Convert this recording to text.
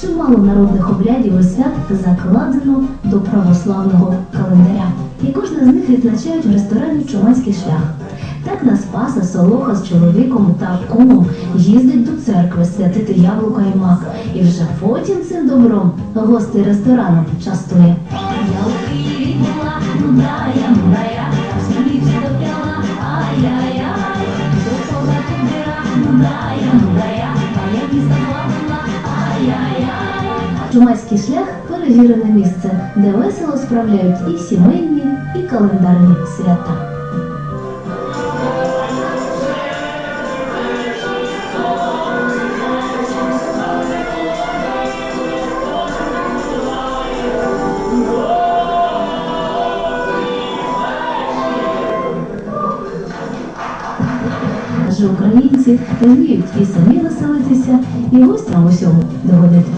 чимало народних обрядів і свят закладено до православного календаря. І кожне з них відзначають в ресторані Чумацький шлях. Так на Спаса Солоха з чоловіком та кумом їздить до церкви святити яблука і мак. І вже потім цим добром гостей ресторану частує. Я Чумацький шлях перевірене місце, де весело справляють і сімейні, і календарні свята. Адже українці вміють і самі веселитися, і гостям усього догодити.